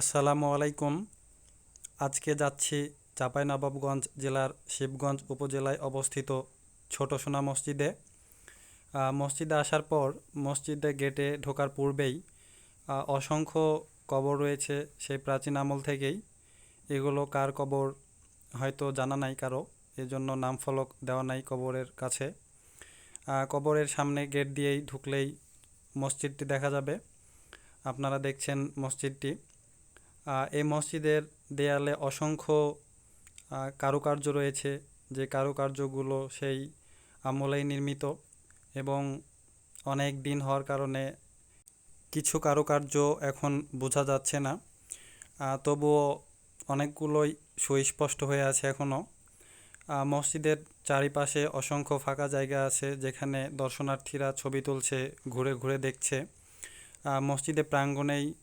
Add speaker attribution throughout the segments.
Speaker 1: আসসালামু আলাইকুম। আজকে যাচ্ছি চাঁপাইনবাবগঞ্জ জেলার শিবগঞ্জ উপজেলায় অবস্থিত ছোট সোনা মসজিদে। মসজিদে আসার পর মসজিদে গেটে ঢোকার পূর্বেই অসংখ্য কবর রয়েছে সেই প্রাচীন আমল থেকেই। এগুলো কার কবর হয়তো জানা নাই কারও, এজন্য নাম ফলক দেওয়া নাই কবরের কাছে। কবরের সামনে গেট দিয়েই ঢুকলেই মসজিদটি দেখা যাবে। আপনারা দেখছেন মসজিদটি। এই মসজিদের দেয়ালে অসংখ্য কারুকার্য রয়েছে। যে কারুকার্যগুলো সেই আমলেই নির্মিত এবং অনেক দিন হওয়ার কারণে কিছু কারুকার্য এখন বোঝা যাচ্ছে না। তবুও অনেকগুলোই সুস্পষ্ট হয়ে আছে এখনও মসজিদের চারিপাশে অসংখ্য ফাঁকা জায়গা আছে যেখানে দর্শনার্থীরা ছবি তুলছে ঘুরে ঘুরে দেখছে। আহ, মসজিদের প্রাঙ্গণেই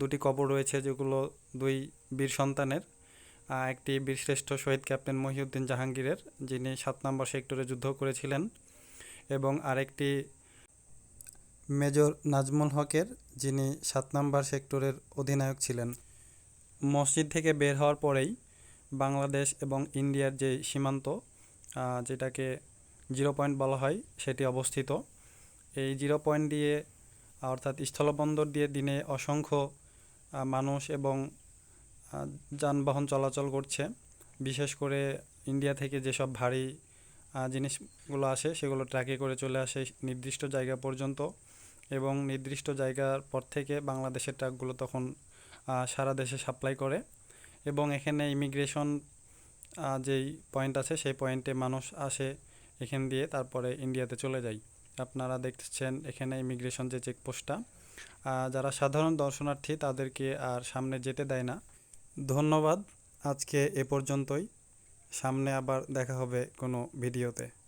Speaker 1: দুটি কবর রয়েছে, যেগুলো দুই বীর সন্তানের। একটি বীরশ্রেষ্ঠ শহীদ ক্যাপ্টেন মহিউদ্দিন জাহাঙ্গীরের, যিনি সাত নম্বর সেক্টরে যুদ্ধ করেছিলেন, এবং আরেকটি মেজর নাজমুল হকের, যিনি সাত নম্বর সেক্টরের অধিনায়ক ছিলেন। মসজিদ থেকে বের হওয়ার পরেই বাংলাদেশ এবং ইন্ডিয়ার যে সীমান্ত যেটাকে জিরো পয়েন্ট বলা হয়, সেটি অবস্থিত। এই জিরো পয়েন্ট দিয়ে, অর্থাৎ স্থলবন্দর দিয়ে দিনে অসংখ্য মানুষ এবং যানবাহন চলাচল করছে। বিশেষ করে ইন্ডিয়া থেকে যেসব ভারী জিনিসগুলো আসে, সেগুলো ট্রাকে করে চলে আসে নির্দিষ্ট জায়গা পর্যন্ত। এবং নির্দিষ্ট জায়গার পর থেকে বাংলাদেশের ট্রাকগুলো তখন সারা দেশে সাপ্লাই করে। এবং এখানে ইমিগ্রেশন যেই পয়েন্ট আছে, সেই পয়েন্টে মানুষ আসে এখান দিয়ে, তারপরে ইন্ডিয়াতে চলে যায়। আপনারা দেখছেন এখানে ইমিগ্রেশন যে চেকপোস্টটা যারা সাধারণ দর্শনার্থী তাদেরকে আর সামনে যেতে দেয় না। ধন্যবাদ। আজকে এ পর্যন্তই। সামনে আবার দেখা হবে কোনো ভিডিওতে।